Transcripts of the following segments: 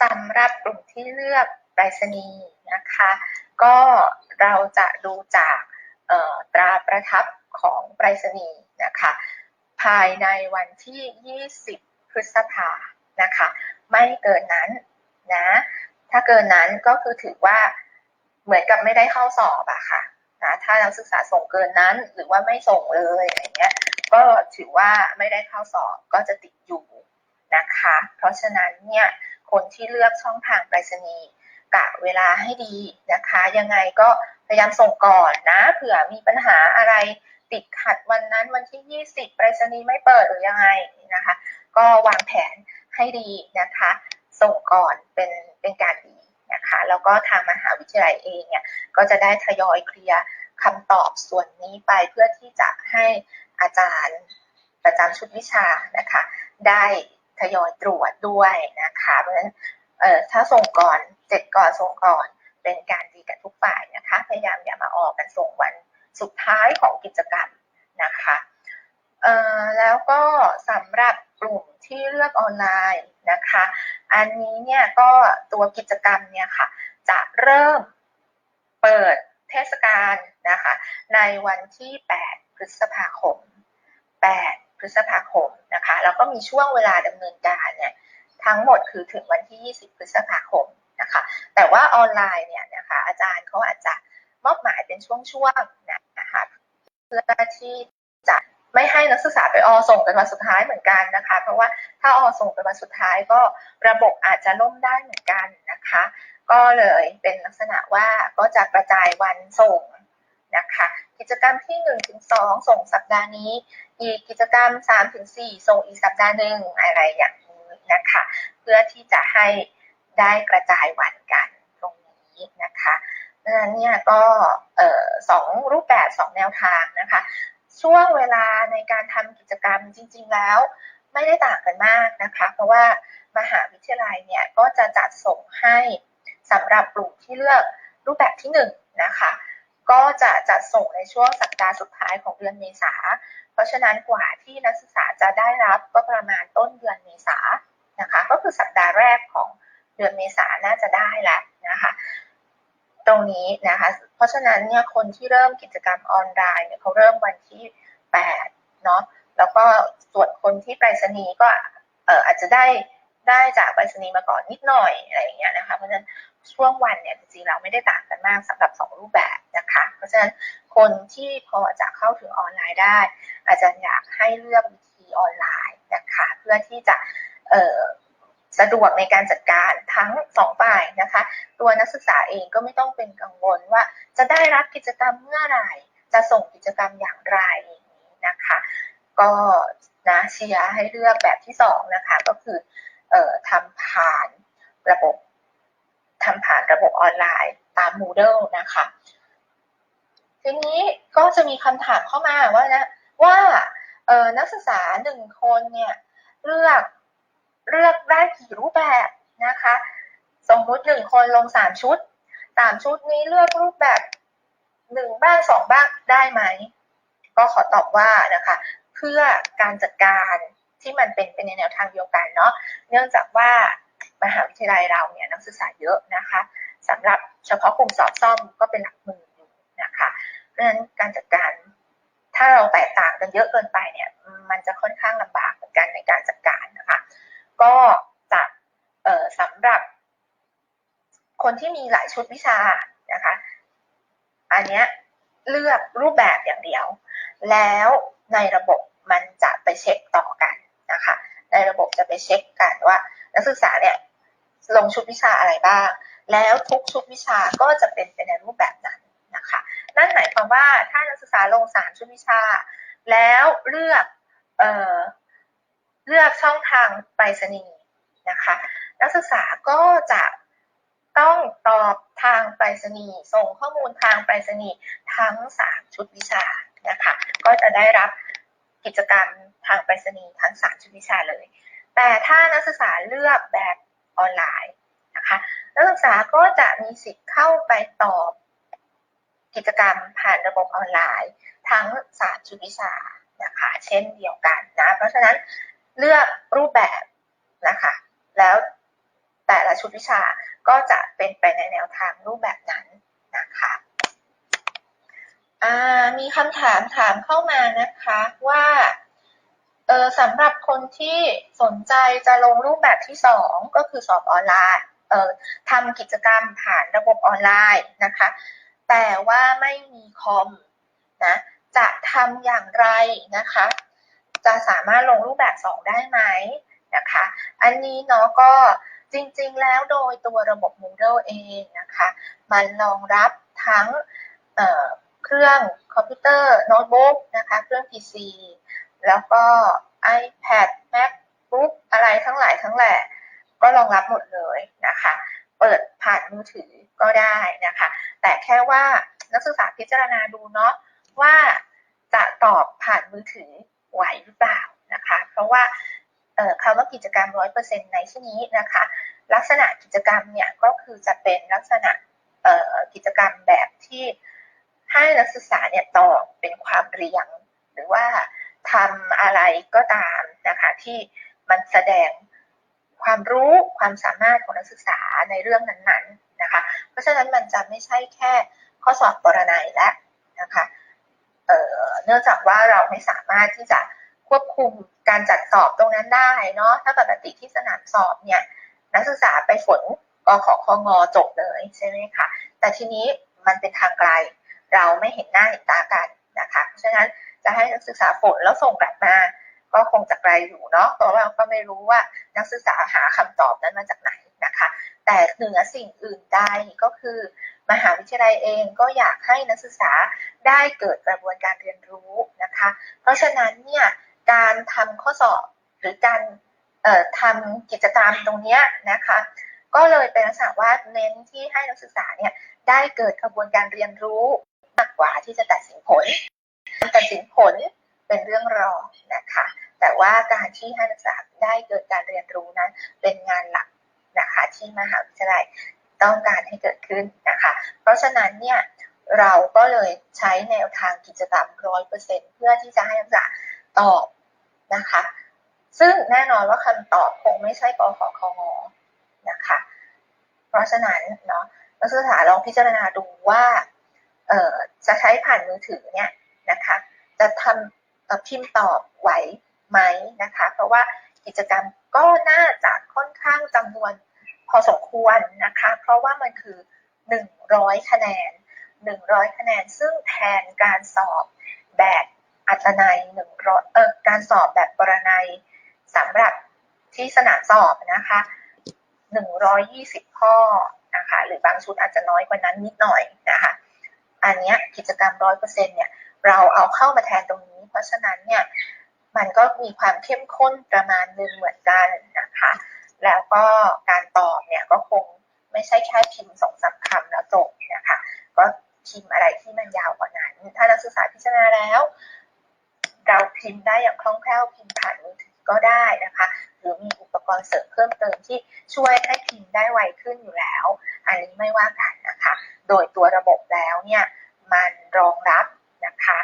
สำหรับกลุ่มที่เลือกไปรษณีย์นะคะ ก็เราจะดูจากตราประทับของไปรษณีย์นะคะ ภายในวันที่ 20 พฤษภานะคะ ไม่เกินนั้นนะ ถ้าเกินนั้นก็คือถือว่าเหมือนกับไม่ได้เข้าสอบอะค่ะนะถ้านักศึกษาส่งเกินนั้นหรือว่าไม่ส่งเลยอะไรเงี้ยก็ถือว่าไม่ได้เข้าสอบก็จะติดอยู่นะคะ เพราะฉะนั้นเนี่ย คนที่เลือกช่องทางไปรษณีย์กะเวลาให้ดีนะคะ ยังไงก็พยายามส่งก่อนนะ เผื่อมีปัญหาอะไรติดขัดวันนั้นวันที่ 20 ไปรษณีย์ไม่เปิดหรือยังไงนะคะ ก็วางแผนให้ดีนะคะ ส่งก่อนเป็นเป็นการดีนะคะ แล้วก็ทางมหาวิทยาลัยเองเนี่ยก็จะได้ทยอยเคลียร์คำตอบส่วนนี้ไปเพื่อที่จะให้อาจารย์ประจำชุดวิชานะคะ ได้ ทยอยตรวจด้วยนะคะเพราะฉะนั้นถ้าส่งก่อนเสร็จก่อนส่งก่อนเป็นการดีกับทุกฝ่ายนะคะพยายามอย่ามาออกกันส่งวันสุดท้ายของกิจกรรมนะคะแล้วก็สำหรับกลุ่มที่เลือกออนไลน์นะคะ อันนี้เนี่ยก็ตัวกิจกรรมเนี่ยค่ะจะเริ่มเปิดเทศกาลนะคะในวันที่ 8 พฤษภาคม 8 พฤษภาคม แล้วก็มีช่วงเวลาดำเนินการเนี่ยทั้งหมดคือถึงวันที่ 20 พฤษภาคมนะคะ แต่ว่าออนไลน์เนี่ยนะคะอาจารย์เขาอาจจะมอบหมายเป็นช่วงๆนะคะเพื่อที่จะไม่ให้นักศึกษาไปอส่งกันวันสุดท้ายเหมือนกันนะคะ เพราะว่าถ้าอส่งกันวันสุดท้ายก็ระบบอาจจะล่มได้เหมือนกันนะคะ ก็เลยเป็นลักษณะว่าก็จะกระจายวันส่ง นะคะ กิจกรรมที่1ถึง2ส่งสัปดาห์นี้ อีกกิจกรรม3ถึง4ส่งอีกสัปดาห์หนึ่งอะไรอย่างนี้นะคะ เพื่อที่จะให้ได้กระจายวันกันตรงนี้นะคะดังนั้นเนี่ยก็สองรูปแบบสองแนวทางนะคะ ช่วงเวลาในการทำกิจกรรมจริง ๆ แล้ว ไม่ได้ต่างกันมากนะคะ เพราะว่ามหาวิทยาลัยเนี่ยก็จะจัดส่งให้สำหรับกลุ่มที่เลือกรูปแบบที่1นนะคะ ก็จะจัดส่งในช่วงสัปดาห์สุดท้ายของเดือนเมษา เพราะฉะนั้นกว่าที่นักศึกษาจะได้รับก็ประมาณต้นเดือนเมษานะคะ ก็คือสัปดาห์แรกของเดือนเมษาน่าจะได้แล้วนะคะ ตรงนี้นะคะ เพราะฉะนั้นเนี่ยคนที่เริ่มกิจกรรมออนไลน์เนี่ยเขาเริ่มวันที่8เนาะ แล้วก็ส่วนคนที่ไปรษณีย์ก็เอออาจจะได้ได้จากไปรษณีย์มาก่อนนิดหน่อยอะไรอย่างเงี้ยนะคะ เพราะฉะนั้น ช่วงวันเนี่ยจริงๆเราไม่ได้ต่างกันมากสำหรับ 2 รูปแบบนะคะ เพราะฉะนั้นคนที่พอจะเข้าถึงออนไลน์ได้ อาจารย์อยากให้เลือกวิธีออนไลน์นะคะเพื่อที่จะสะดวกในการจัดการทั้งสองฝ่ายนะคะ ตัวนักศึกษาเองก็ไม่ต้องเป็นกังวลว่าจะได้รับกิจกรรมเมื่อไหร่ จะส่งกิจกรรมอย่างไรนี้นะคะ ก็นะเชียร์ให้เลือกแบบที่สองนะคะ ก็คือออทำผ่านระบบ ทำผ่านระบบออนไลน์ตาม Moodle นะคะทีนี้ก็จะมีคำถามเข้ามาว่านะว่านักศึกษาหนึ่งคนเนี่ยเลือกเลือกได้กี่รูปแบบนะคะ สมมุติหนึ่งคนลงสามชุดสามชุดนี้เลือกรูปแบบหนึ่งบ้างสองบ้างได้ไหม ก็ขอตอบว่านะคะ เพื่อการจัดการที่มันเป็นเป็นในแนวทางเดียวกันเนาะเนื่องจากว่า มหาวิทยาลัยเราเนี่ยนักศึกษาเยอะนะคะสำหรับเฉพาะกลุ่มสอบซ่อมก็เป็นหลักหมื่นอยู่นะคะเพราะฉะนั้นการจัดการถ้าเราแตกต่างกันเยอะเกินไปเนี่ยมันจะค่อนข้างลำบากเหมือนกันในการจัดการนะคะก็จะสำหรับ คนที่มีหลายชุดวิชานะคะ อันนี้เลือกรูปแบบอย่างเดียว แล้วในระบบมันจะไปเช็คต่อกันนะคะ ในระบบจะไปเช็คกันว่านักศึกษาเนี่ยลงชุดวิชาอะไรบ้าง แล้วทุกชุดวิชาก็จะเป็นไปในรูปแบบนั้นนะคะ นั่นหมายความว่าถ้านักศึกษาลงสามชุดวิชา แล้วเลือกเออเลือกช่องทางไปรษณีย์นะคะ นักศึกษาก็จะต้องตอบทางไปรษณีย์ส่งข้อมูลทางไปรษณีย์ทั้ง 3 ชุดวิชานะคะ ก็จะได้รับ กิจกรรมทางไปรษณีย์ทั้ง3ชุดวิชาเลย แต่ถ้านักศึกษาเลือกแบบออนไลน์นะคะนักศึกษาก็จะมีสิทธิ์เข้าไปตอบกิจกรรมผ่านระบบออนไลน์ ทั้ง3ชุดวิชานะคะเช่นเดียวกันนะเพราะฉะนั้นเลือกรูปแบบนะคะแล้วแต่ละชุดวิชาก็จะเป็นไปในแนวทางรูปแบบนั้นนะคะ มีคำถามถามเข้ามานะคะว่าเออสำหรับคนที่สนใจจะลงรูปแบบที่สองก็คือสอบออนไลน์เออทำกิจกรรมผ่านระบบออนไลน์นะคะ แต่ว่าไม่มีคอมนะจะทำอย่างไรนะคะ จะสามารถลงรูปแบบ2ได้ไหมนะคะ อันนี้เนาะก็จริงๆแล้วโดยตัวระบบ Moodle เองนะคะ มันรองรับทั้ง เครื่องคอมพิวเตอร์โน้ตบุ๊กนะคะ เครื่อง PC แล้วก็ iPad MacBook อะไรทั้งหลายทั้งแหล่ก็รองรับหมดเลยนะคะ เปิดผ่านมือถือก็ได้นะคะ แต่แค่ว่านักศึกษาพิจารณาดูเนาะว่าจะตอบผ่านมือถือไหวหรือเปล่านะคะ เพราะว่าคำว่ากิจกรรมร้อยเปอร์เซ็นต์ในที่นี้นะคะ ลักษณะกิจกรรมเนี่ยก็คือจะเป็นลักษณะกิจกรรมแบบที่ ให้นักศึกษาเนี่ยตอบเป็นความเรียง หรือว่าทำอะไรก็ตามนะคะที่มันแสดงความรู้ความสามารถของนักศึกษาในเรื่องนั้นๆนะคะ เพราะฉะนั้นมันจะไม่ใช่แค่ข้อสอบปรนัยและนะคะเเนื่องจากว่าเราไม่สามารถที่จะควบคุมการจัดสอบตรงนั้นได้เนาะถ้าปกติที่สนามสอบเนี่ยนักศึกษาไปฝนกขอคองอจบเลยใช่ไหมคะแต่ทีนี้มันเป็นทางไกล เราไม่เห็นหน้าเห็นตากันนะคะเพราะฉะนั้นจะให้นักศึกษาฝนแล้วส่งกลับมา ก็คงจะไกลอยู่เนาะเพราะว่าก็ไม่รู้ว่านักศึกษาหาคำตอบนั้นมาจากไหนนะคะ แต่เหนือสิ่งอื่นใดก็คือ มหาวิทยาลัยเองก็อยากให้นักศึกษาได้เกิดกระบวนการเรียนรู้นะคะ เพราะฉะนั้นเนี่ยการทำข้อสอบหรือการทำกิจกรรมตรงนี้นะคะ ก็เลยเป็นลักษณะว่าเน้นที่ให้นักศึกษาเนี่ยได้เกิดกระบวนการเรียนรู้ มากกว่าที่จะตัดสินผลการตัดสินผลเป็นเรื่องรองนะคะ แต่ว่าการที่ให้นักศึกษาได้เกิดการเรียนรู้นั้นเป็นงานหลักนะคะที่มหาวิทยาลัยต้องการให้เกิดขึ้นนะคะ เพราะฉะนั้นเนี่ยเราก็เลยใช้แนวทางกิจกรรมร้อยเปอร์เซ็นเพื่อที่จะให้นักศึกษาตอบนะคะ ซึ่งแน่นอนว่าคำตอบคงไม่ใช่กขอคงนะคะ เพราะฉะนั้นเนาะนักศึกษาลองพิจารณาดูว่า จะใช้ผ่านมือถือเนี่ยนะคะ จะทำพิมพ์ตอบไหวไหมนะคะ เพราะว่ากิจกรรมก็น่าจะค่อนข้างจำนวนพอสมควรนะคะ เพราะว่ามันคือ 100 คะแนน 100 คะแนน ซึ่งแทนการสอบแบบอัตนัยหนึ่งร้อยเออการสอบแบบปรนัยสำหรับที่สนามสอบนะคะ120 ข้อนะคะ หรือบางชุดอาจจะน้อยกว่านั้นนิดหน่อยนะคะ อันนี้กิจกรรมร้อยเปอร์เซ็นเนี่ยเราเอาเข้ามาแทนตรงนี้ เพราะฉะนั้นเนี่ยมันก็มีความเข้มข้นประมาณนึงเหมือนกันนะคะ แล้วก็การตอบเนี่ยก็คงไม่ใช่แค่พิมพ์สองสามคำแล้วจบนะคะ ก็พิมพ์อะไรที่มันยาวกว่านั้น ถ้านักศึกษาพิจารณาแล้ว เราพิมพ์ได้อย่างคล่องแคล่วพิมพ์ผ่านมือถือก็ได้นะคะ หรือมีอุปกรณ์เสริมเพิ่มเติมที่ช่วยให้พิมพ์ได้ไวขึ้นอยู่แล้ว อันนี้ไม่ว่ากันนะคะ โดยตัวระบบแล้วเนี่ยมันรองรับนะคะ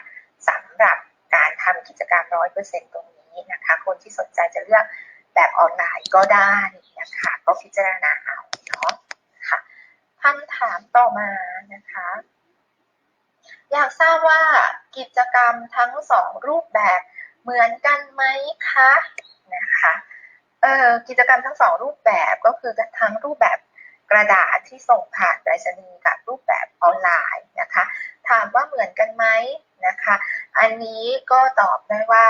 สำหรับการทำกิจกรรมร้อยเปอร์เซ็นตรงนี้นะคะ คนที่สนใจจะเลือกแบบออนไลน์ก็ได้นะคะ ก็พิจารณาเอาเนาะค่ะคำถามต่อมานะคะ อยากทราบว่ากิจกรรมทั้งสองรูปแบบเหมือนกันไหมคะนะคะเอ่อกิจกรรมทั้งสองรูปแบบก็คือทั้งรูปแบบ กระดาษที่ส่งผ่านไปรษณีย์กับรูปแบบออนไลน์นะคะ ถามว่าเหมือนกันไหมนะคะ อันนี้ก็ตอบได้ว่า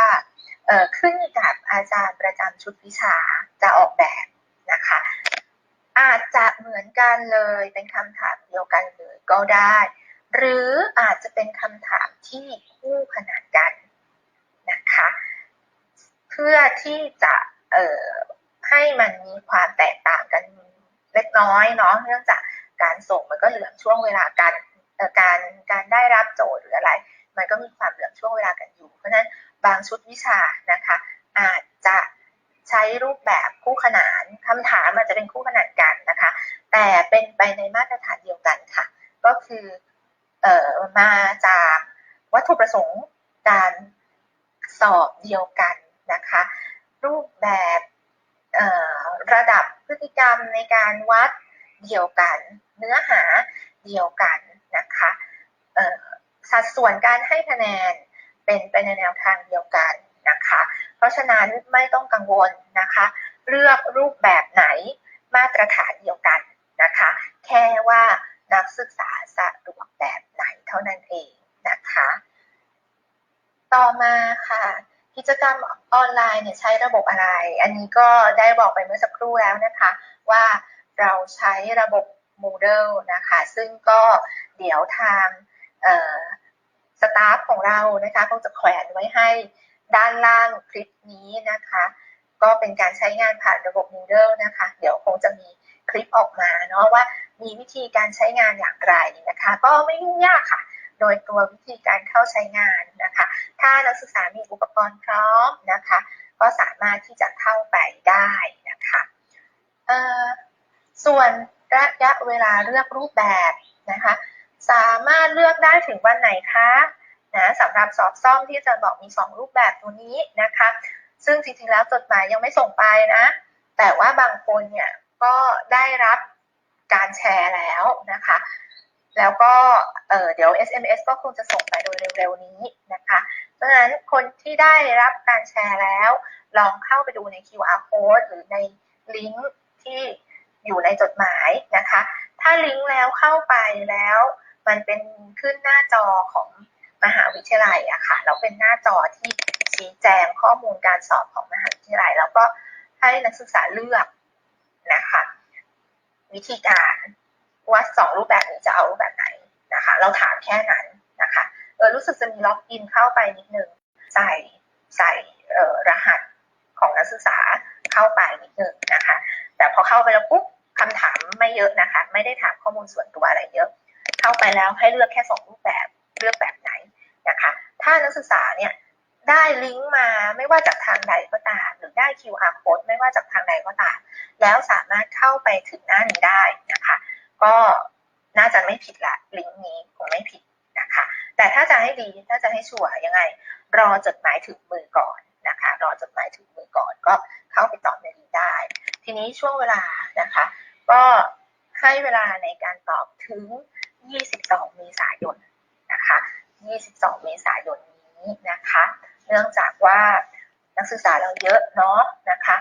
ขึ้นกับอาจารย์ประจำชุดวิชาจะออกแบบนะคะ อาจจะเหมือนกันเลยเป็นคำถามเดียวกันเลยก็ได้ หรืออาจจะเป็นคำถามที่คู่ขนานกันนะคะ เพื่อที่จะให้มันมีความแตกต่างกัน เล็กน้อยเนาะเนื่องจากการส่งมันก็เหลือช่วงเวลาการการการได้รับโจทย์หรืออะไร มันก็มีความเหลือช่วงเวลากันอยู่ เพราะนั้นบางชุดวิชานะคะ อาจจะใช้รูปแบบคู่ขนานคำถามอาจจะเป็นคู่ขนานกันนะคะ แต่เป็นไปในมาตรฐานเดียวกันค่ะ ก็คือมาจากวัตถุประสงค์การสอบเดียวกันนะคะ รูปแบบ ระดับพฤติกรรมในการวัดเดียวกัน เนื้อหาเดียวกันนะคะสัดส่วนการให้คะแนนเป็นไปในแนวทางเดียวกันนะคะ เพราะฉะนั้นไม่ต้องกังวลนะคะ เลือกรูปแบบไหนมาตรฐานเดียวกันนะคะ แค่ว่านักศึกษาสะดวกแบบไหนเท่านั้นเองนะคะ ต่อมาค่ะ กิจกรรมออนไลน์เนี่ยใช้ระบบอะไร อันนี้ก็ได้บอกไปเมื่อสักครู่แล้วนะคะว่าเราใช้ระบบ Moodle นะคะ ซึ่งก็เดี๋ยวทางสตาฟของเรานะคะคงจะแขวนไว้ให้ด้านล่างคลิปนี้นะคะ ก็เป็นการใช้งานผ่านระบบ Moodle นะคะ เดี๋ยวคงจะมีคลิปออกมาเนาะว่ามีวิธีการใช้งานอย่างไรนะคะ ก็ไม่ยุ่งยากค่ะ โดยตัววิธีการเข้าใช้งานนะคะ ถ้านักศึกษามีอุปกรณ์พร้อมนะคะ ก็สามารถที่จะเข้าไปได้นะคะส่วนระยะเวลาเลือกรูปแบบนะคะ สามารถเลือกได้ถึงวันไหนคะนะสำหรับสอบซ่อมที่จะบอกมี 2 รูปแบบตัวนี้นะคะ ซึ่งจริงๆแล้วจดหมายยังไม่ส่งไปนะ แต่ว่าบางคนเนี่ยก็ได้รับการแชร์แล้วนะคะ แล้วก็เเดี๋ยว SMS ก็คงจะส่งไปโดยเร็วๆนี้นะคะ เพราะฉะนั้นคนที่ได้รับการแชร์แล้ว ลองเข้าไปดูใน QR code หรือในลิงก์ที่อยู่ในจดหมายนะคะ ถ้าลิงก์แล้วเข้าไปแล้ว มันเป็นขึ้นหน้าจอของมหาวิทยาลัยอะค่ะเราเป็นหน้าจอที่ชี้แจงข้อมูลการสอบของมหาวิทยาลัย แล้วก็ให้นักศึกษาเลือกนะคะ วิธีการ ว่าสองรูปแบบนี้จะเอารูปแบบไหนนะคะ เราถามแค่นั้นนะคะเออรู้สึกจะมีล็อกอินเข้าไปนิดนึงใส่ใส่เออรหัสของนักศึกษาเข้าไปนิดนึงนะคะ แต่พอเข้าไปแล้วปุ๊บคำถามไม่เยอะนะคะ ไม่ได้ถามข้อมูลส่วนตัวอะไรเยอะ เข้าไปแล้วให้เลือกแค่สองรูปแบบเลือกแบบไหนนะคะ ถ้านักศึกษาเนี่ยได้ลิงก์มาไม่ว่าจากทางใดก็ตาม หรือได้ QR code ไม่ว่าจากทางใดก็ตาม แล้วสามารถเข้าไปถึงหน้านี้ได้นะคะ ก็น่าจะไม่ผิดละลิงก์นี้คงไม่ผิดนะคะ แต่ถ้าจะให้ดีถ้าจะให้ชัวร์ยังไง รอจดหมายถึงมือก่อนนะคะ รอจดหมายถึงมือก่อนก็เข้าไปตอบในนี้ได้ ทีนี้ช่วงเวลานะคะ ก็ให้เวลาในการตอบถึง 22 เมษายนนะคะ 22 เมษายนนี้นะคะ เนื่องจากว่านักศึกษาเราเยอะเนาะนะคะ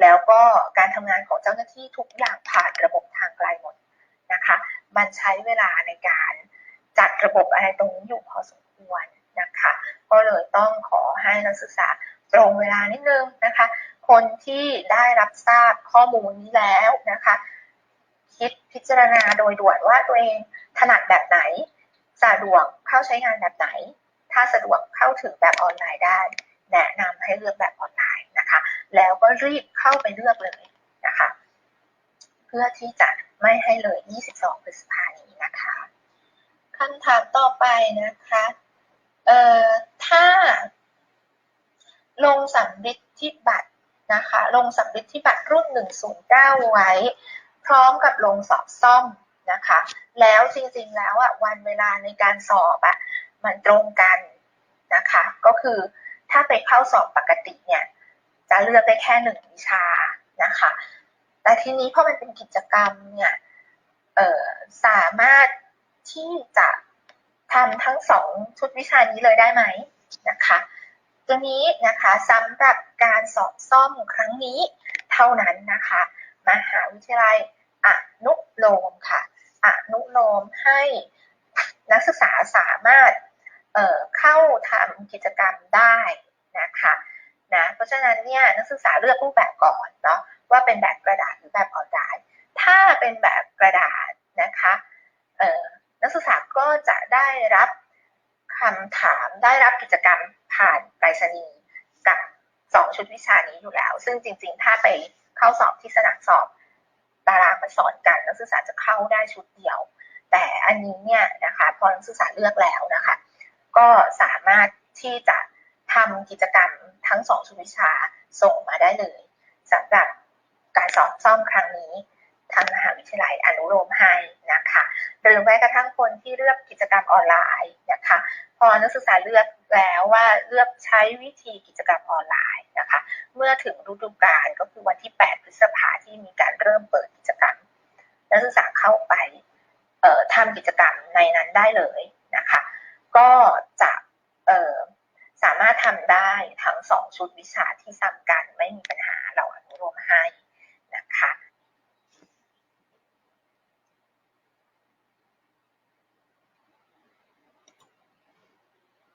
แล้วก็การทำงานของเจ้าหน้าที่ทุกอย่างผ่านระบบทางไกลหมด นะคะ มันใช้เวลาในการจัดระบบอะไรตรงนี้อยู่พอสมควรนะคะ ก็เลยต้องขอให้นักศึกษาตรงเวลานิดนึงนะคะ คนที่ได้รับทราบข้อมูลนี้แล้วนะคะ คิดพิจารณาโดยด่วนว่าตัวเองถนัดแบบไหน สะดวกเข้าใช้งานแบบไหน ถ้าสะดวกเข้าถึงแบบออนไลน์ได้ แนะนำให้เลือกแบบออนไลน์นะคะ แล้วก็รีบเข้าไปเลือกเลยนะคะ เพื่อที่จะ ไม่ให้เลย 22 พฤษภานี้นะคะคำถามต่อไปนะคะ เอ่อ ถ้า ลงสำริดที่บัตรนะคะ ลงสำริดที่บัตรรุ่น 109 ไว้ พร้อมกับลงสอบซ่อมนะคะ แล้วจริงๆ แล้วอะวันเวลาในการสอบอะมันตรงกันนะคะ ก็คือถ้าไปเข้าสอบปกติเนี่ย จะเลือกได้แค่หนึ่งวิชานะคะ แต่ทีนี้พอมันเป็นกิจกรรมเนี่ยสามารถที่จะทำทั้งสองชุดวิชานี้เลยได้ไหมนะคะตัวนี้นะคะสำหรับการสอบซ่อมครั้งนี้เท่านั้นนะคะมหาวิทยาลัยอนุโลมค่ะอนุโลมให้นักศึกษาสามารถเเข้าทำกิจกรรมได้นะคะนะเพราะฉะนั้นเนี่ยนักศึกษาเลือกรูปแบบก่อนเนาะ ว่าเป็นแบบกระดาษหรือแบบออนไลน์ ถ้าเป็นแบบกระดาษนะคะนักศึกษาก็จะได้รับคำถามได้รับกิจกรรมผ่านไปรษณีย์กับสองชุดวิชานี้อยู่แล้ว ซึ่งจริง ๆ ถ้าไปเข้าสอบที่สนามสอบตารางมาสอนกันนักศึกษาจะเข้าได้ชุดเดียว แต่อันนี้เนี่ยนะคะพอนักศึกษาเลือกแล้วนะคะ ก็สามารถที่จะทำกิจกรรมทั้งสองชุดวิชาส่งมาได้เลยสำหรับ การสอบซ่อมครั้งนี้ทางมหาวิทยาลัยอนุโลมให้นะคะหรือแม้กระทั่งคนที่เลือกกิจกรรมออนไลน์นะคะพอนักศึกษาเลือกแล้วว่าเลือกใช้วิธีกิจกรรมออนไลน์นะคะเมื่อถึงฤดูกาลก็คือวันที่ 8 พฤษภาที่มีการเริ่มเปิดกิจกรรม นักศึกษาเข้าไปทำกิจกรรมในนั้นได้เลยนะคะก็จะสามารถทำได้ทั้งสองชุดวิชาที่ซ้ำกันไม่มีปัญหาเราอนุโลมให้ นะคะ